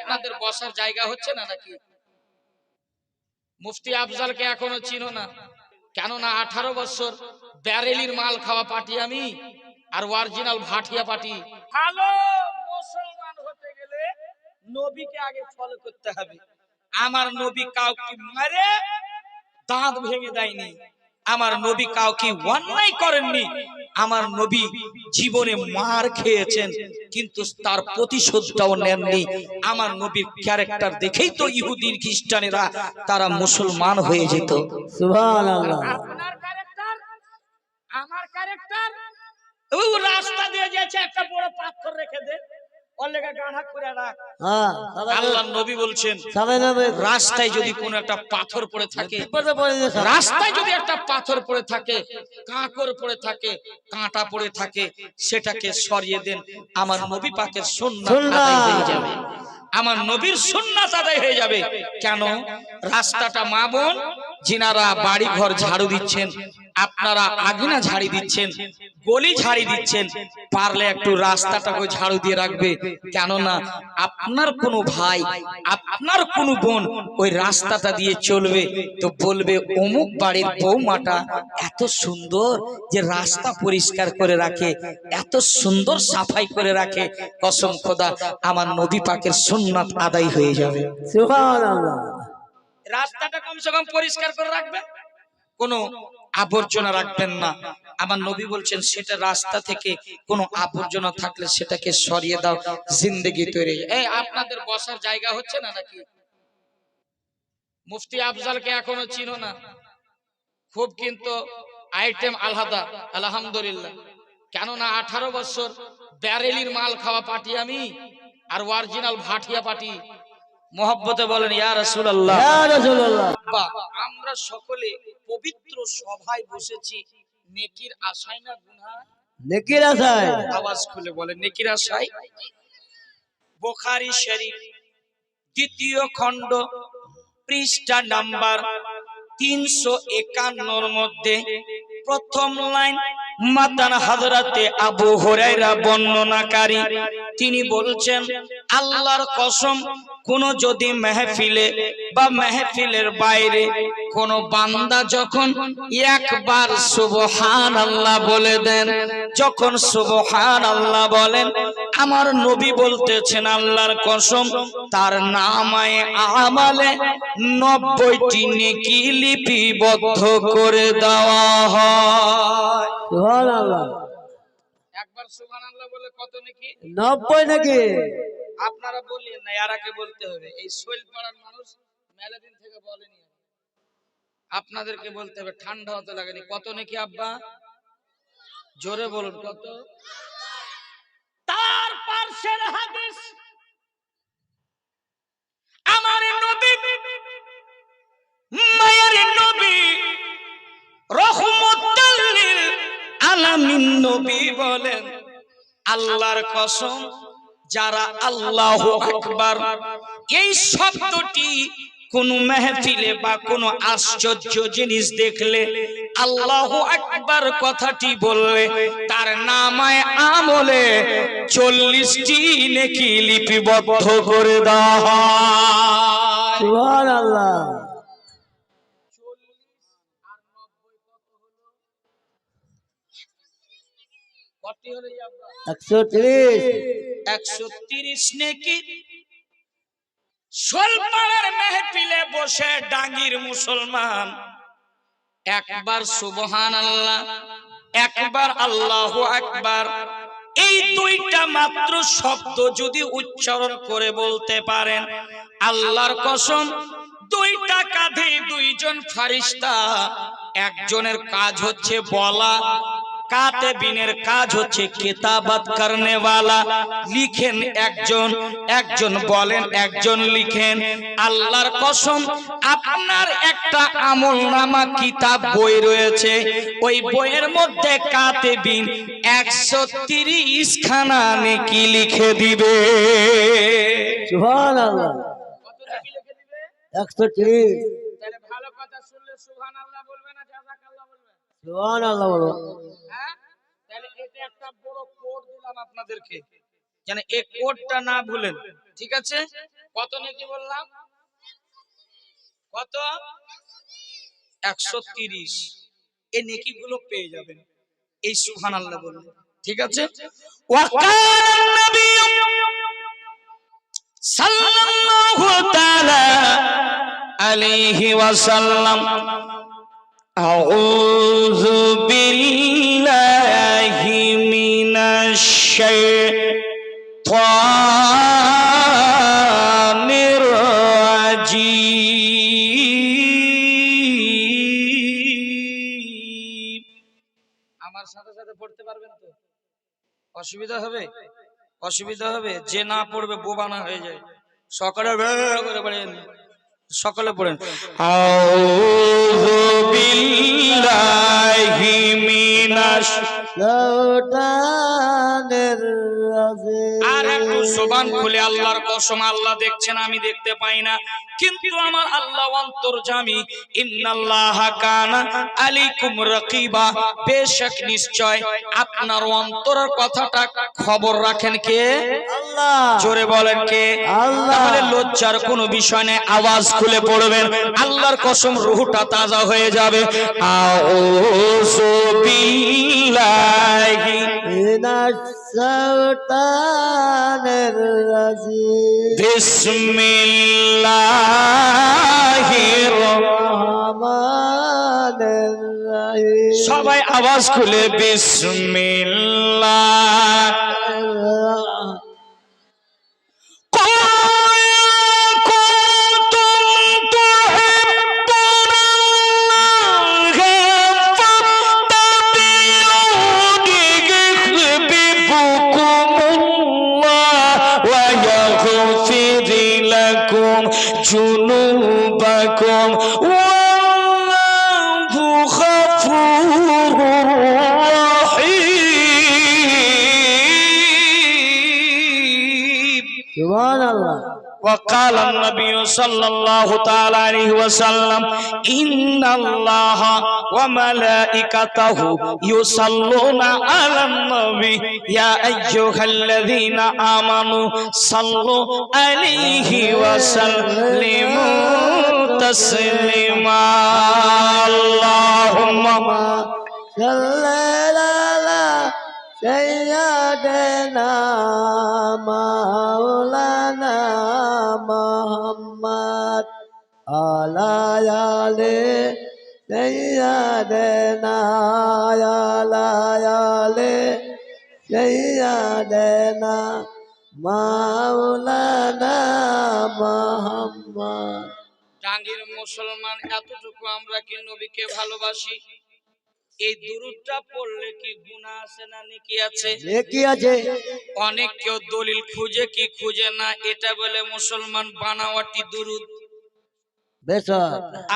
আপনাদের বসার জায়গা হচ্ছে না নাকি? মুফতি আফজালকে এখনও চিনো না। কেননা আঠারো বছর ব্যারেলির মাল খাওয়া পাটি আমি আর অরিজিনাল ভাটিয়া পাটি ভালো মুসলমান হতে গেলে নবীকে আগে ফলো করতে হবে। আমার নবী কাউকে মারে, দাঁত ভেঙে দেয়নি। আমার নবী কাউকে অন্যায় করেননি। আমার নবী জীবনে মার খেয়েছেন কিন্তু তার প্রতিশোধটাও নেননি। আমার নবীর ক্যারেক্টার দেখেই তো ইহুদিন খ্রিস্টানেরা তারা মুসলমান হয়ে যেত। সুবহানাল্লাহ। আপনার ক্যারেক্টার আমার ক্যারেক্টার ও রাস্তা দিয়ে যাচ্ছে একটা বড় পাথর রেখে দে। হ্যাঁ সবাই আল্লাহ নবী বলছেন রাস্তায় যদি কোনো একটা পাথর পড়ে থাকে রাস্তায় যদি একটা পাথর পড়ে থাকে কাঁকর পড়ে থাকে কাঁটা পড়ে থাকে সেটাকে সরিয়ে দেন আমার নবী পাকের সুন্নাত। হয়ে যাবে। আমার নবীর সুন্নাত আদায় হয়ে যাবে। কেন? রাস্তাটা মা বোন যিনারা বাড়ি ঘর ঝাড়ু দিচ্ছেন আপনারা আগিনা ঝাড়ি দিচ্ছেন গলি ঝাড়ি দিচ্ছেন পারলে একটু রাস্তাটাকে ঝাড়ু দিয়ে রাখবে। কেননা আপনার কোনো ভাই আপনার কোনো বোন ওই রাস্তাটা দিয়ে চলবে তো বলবে অমুক বাড়ির বৌমাটা এত সুন্দর যে রাস্তা পরিষ্কার করে রাখে এত সুন্দর সাফাই করে রাখে। কসম খোদা আমার নবী পাকের সুন্নাত আদায় হয়ে যাবে। রাস্তাটা কমসে কম পরিষ্কার করে রাখবে। কোনো আবর্জনা রাখবেন না। আমার নবী বলছেন সেটা রাস্তা থেকে কোনো আবর্জনা থাকলে সেটাকে সরিয়ে দাও জিন্দেগি তৈরি এই আপনাদের বসার জায়গা হচ্ছে না নাকি? মুফতি আফজালকে এখনও চিনো না। খুব কিন্তু আইটেম আলাদা আলহামদুলিল্লাহ। কেননা আঠারো বছর ব্যারেলির মাল খাওয়া পাটি আমি আর অরিজিনাল ভাটিয়া পাটি মোহব্বতে বলেন ইয়া রাসূলুল্লাহ। ইয়া রাসূলুল্লাহ। বা আমরা সকলে পবিত্র সভায় বসেছি। নেকির আশায় না গুনাহ? নেকির আশায়। আওয়াজ খুলে বলে নেকির আশায়? বোখারি শরীফ দ্বিতীয় খণ্ড পৃষ্ঠা নাম্বার তিনশো একান্নর মধ্যে প্রথম লাইন মাতান হাজরাতে আবু হরাইরা বর্ণনাকারী তিনি বলছেন আল্লাহর কসম কোন যদি মেহফিলে বা মেহফিলের বাইরে কোন বান্দা যখন একবার সুবহান আল্লাহ বলে দেন যখন সুবহান আল্লাহ বলেন আমার নবী বলতেছেন আল্লাহর কসম তার নামায় আমালে নব্বইটি নেকি লিপিবদ্ধ করে দেওয়া হয়। বলে কত নেকি? নব্বই নাকি? আপনারা বললেন না ইয়ারাকে বলতে হবে এই শৈল পাড়ার মানুষ থেকে বলেনি। আপনাদেরকে বলতে হবে, ঠান্ডা হতে লাগেনি। কত নাকি আব্বা? জোরে বলুন, কত? তার পার্শ্বের হাদিস। আল্লাহর কসম, যারা আল্লাহ এই শব্দটি কোন মেহফিলে বা কোন আশ্চর্য জিনিস দেখলে আল্লাহ একবার কথাটি বললে তার নামায় আমলে চল্লিশটি নেকি লিপিবদ্ধ করে দেওয়া? একশো তিরিশ। একশো তিরিশ নেকি সোলপাড়ার মেহফিলে বসে ডাঙ্গির মুসলমান। একবার সুবহান আল্লাহ একবার আল্লাহ একবার এই দুইটা মাত্র শব্দ যদি উচ্চারণ করে বলতে পারেন, আল্লাহর কসম, দুইটা কাঁধে দুইজন ফারিস্তা, একজনের কাজ হচ্ছে বলা কাতে বিনের কাজ হচ্ছে কেতাবাত করনে वाला লিখেন একজন একজন বলেন একজন লিখেন আল্লাহর কসম আপনার একটা আমল নামা কিতাব বই রয়েছে। ওই বইয়ের মধ্যে কাতে বিন একশো তিরিশ খানা নেকি লিখে দিবে। সুবহানাল্লাহ। একশো তিরিশ তাহলে ভালো কথা শুনলে সুবহানাল্লাহ বলবে না জাযাকাল্লাহ বলবে হ্যাঁ? যেন এই কোডটা না ভুলেন। ঠিক আছে? কত নাকি বললাম? কত? একশো তিরিশ। এই নেকি গুলো পেয়ে যাবেন। এই সুহান আল্লাহ বললেন ঠিক আছে? আলাইহি ওয়াসাল্লাম। আউযু বিল্লাহি মিনাশ শাইতানির আমার সাথে সাথে পড়তে পারবেন তো? অসুবিধা হবে? অসুবিধা হবে? যে না পড়বে বোবানা হয়ে যায়। সকালে করে পড়েন। সকলে পড়েন। আউযু বিল্লাহি লৌটানের রাজে আর একটু জবান খুলে আল্লাহর কসম আল্লাহ দেখছেন আমি দেখতে পাই না। কিন্তু আমার আল্লাহ অন্তর্জামী ইন্নাল্লাহ কানা আলাইকুম রাকিবা। বেশক নিশ্চয় আপনার অন্তরের কথাটা খবর রাখেন কে? আল্লাহ। জোরে বলেন কে? আল্লাহ। তাহলে লজ্জার কোনো বিষয় নেই আওয়াজ খুলে পড়বেন। আল্লাহর কসম রুহটা তাজা হয়ে যাবে। আউযু বিল্লাহি মিনাশ শৈতানের রাজিম বিসমিল্লাহির রহমানের রহিম সবাই আওয়াজ খুলে বিসমিল্লাহ। জুনুবাকুম وقال النبي صلى الله تعالى عليه وسلم إن الله وملائكته يصلون على النبي. يا أيها الذين آمنوا صلوا عليه وسلموا تسليما. اللهم صل على سيدنا محمد. মুহাম্মদ। আলা আলে সাইয়্যিদানা আলা আলে সাইয়্যিদানা মাওলানা মুহাম্মদ। টাঙ্গির মুসলমান, এতটুকু আমরা কি নবীকে ভালোবাসি? এই দুরুদটা পড়লে কি গুনাহ আছে না নেকি আছে? কি আছে? অনেক কেউ দলিল খুঁজে কি খুঁজে না এটা বলে মুসলমান বানাওয়াটি দুরুদ।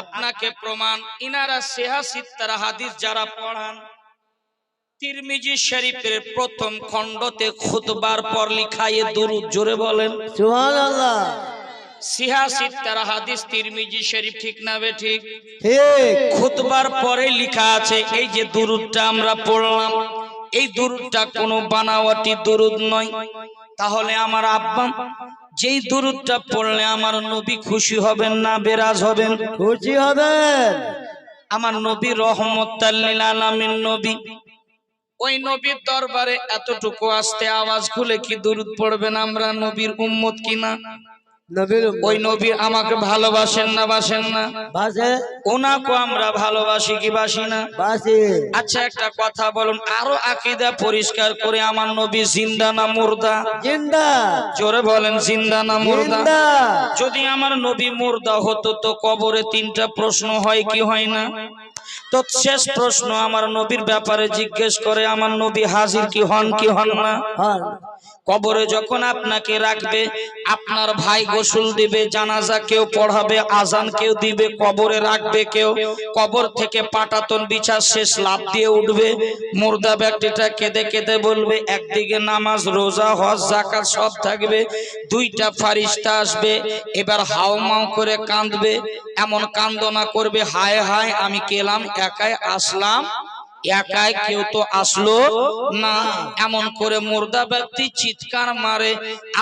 আপনাকে প্রমাণ ইনারা সেহা সিত্তারা হাদিস যারা পড়ান তিরমিজি শরীফের প্রথম খণ্ডতে খুতবার পর লিখায় দুরুদ জোরে বলেন। সুবহানাল্লাহ। সিহা সিত্তারা হাদিস তিরমিজি শরীফ ঠিক না বে ঠিক? খুতবার পরে লেখা আছে এই যে দুরুদটা আমরা পড়লাম এই দুরুদটা কোনো বানাওয়াটি দুরুদ নয়। তাহলে আমার আব্বা যেই দুরুদটা পড়লে আমার নবী খুশি হবেন না বেরাজ হবেন? খুশি হবেন। আমার নবী রহমতাল্লিল আলামিন নবী ওই নবীর দরবারে এতটুকু আসতে আওয়াজ খুলে কি দুরুদ পড়বেন আমরা নবীর উম্মত কিনা? ওই নবী আমাকে ভালোবাসেন না বাসেন না। ওনাকে আমরা ভালোবাসি কি বাসি না? আচ্ছা একটা কথা বলুন আরও আকিদা পরিষ্কার করে আমার নবী জিন্দা না মুর্দা? জিন্দা। জোরে বলেন জিন্দা না মুর্দা? যদি আমার নবী মুর্দা হতো তো কবরে তিনটা প্রশ্ন হয় কি হয় না? তো শেষ প্রশ্ন আমার নবীর ব্যাপারে জিজ্ঞেস করে আমার নবী হাজির কি হন কি হন না? কবরে যখন আপনাকে রাখবে, আপনার ভাই গোসল দিবে, জানাজা কেউ পড়াবে, আজান কেউ দিবে, কবরে রাখবে কেউ, কবর থেকে পাটাতন বিছা শেষ লাভ দিয়ে উঠবে, মুর্দা ব্যক্তিটা কেঁদে কেঁদে বলবে, একদিকে নামাজ, রোজা, হজ জাকাত সব থাকবে, দুইটা ফারিস্তা আসবে, এবার হাও মাও করে কাঁদবে, এমন কান্দনা করবে, হায় হায়, আমি কেলাম একাই আসলাম একাই কেউ তো আসলো না। এমন করে মুর্দা ব্যক্তি চিৎকার মারে,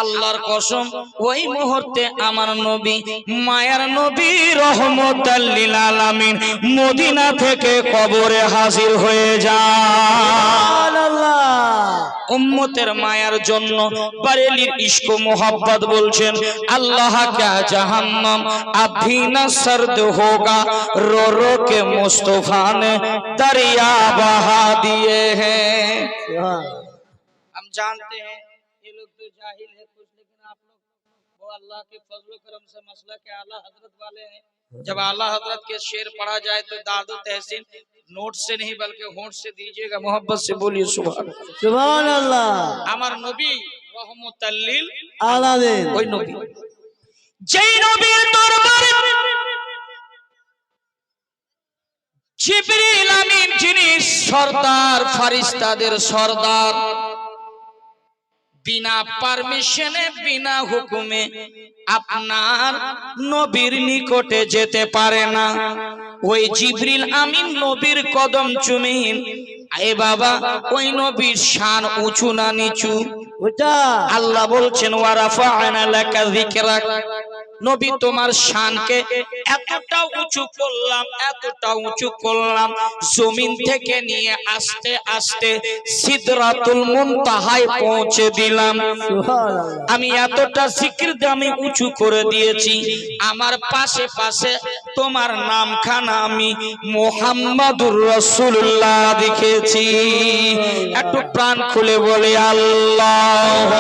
আল্লাহর কসম, ওই মুহূর্তে আমার নবী, মায়ের নবী রহমত আলামিন মদিনা থেকে কবরে হাজির হয়ে যান উম্মতের মায়ার জন্য বারেলির ইস্ক মোহাব্বত বলছেন আল্লাহ কা জাহান্নাম আভিনা সর্দ হোগা রো রো কে দরিয়া बहा दिए हैं সুবহান हम जानते हैं ये लोग तो जाहिल है कुछ लेकिन आप लोग वो अल्लाह के फजल करम से मसला के आला हजरत वाले हैं जब आला हजरत के शेर पढ़ा जाए तो दादो तहसीन नोट से नहीं बल्कि होंठ से दीजिएगा मोहब्बत से बोलिए सुबह সুবহান আল্লাহ আমার নবী রহমতাল্লিল আলামিন ওই নবী যেই নবীর দরবারে জিবরিল আমিন যিনি সর্দার ফারিস্তাদের সর্দার বিনা পারমিশনে বিনা হুকুমে আপনার নবীর নিকটে যেতে পারে না। ওই জিবরিল আমিন নবীর কদম চুমিন। এ বাবা ওই নবীর শান উঁচু না নিচু? ওটা। আল্লাহ বলছেন ওয়ারাফা'না লাকা যিকরাক। নবী তোমার শানকে এতটা উঁচু করলাম এতটা উঁচু করলাম। জমিন থেকে নিয়ে আস্তে আস্তে সিদরাতুল মুনতাহায় পৌঁছে দিলাম। আমি এতটা জিকির আমি উঁচু করে দিয়েছি। আমার পাশে পাশে তোমার নামখানা আমি মোহাম্মদুর রসুল্লাহ দেখেছি। একটু প্রাণ খুলে বলে আল্লাহ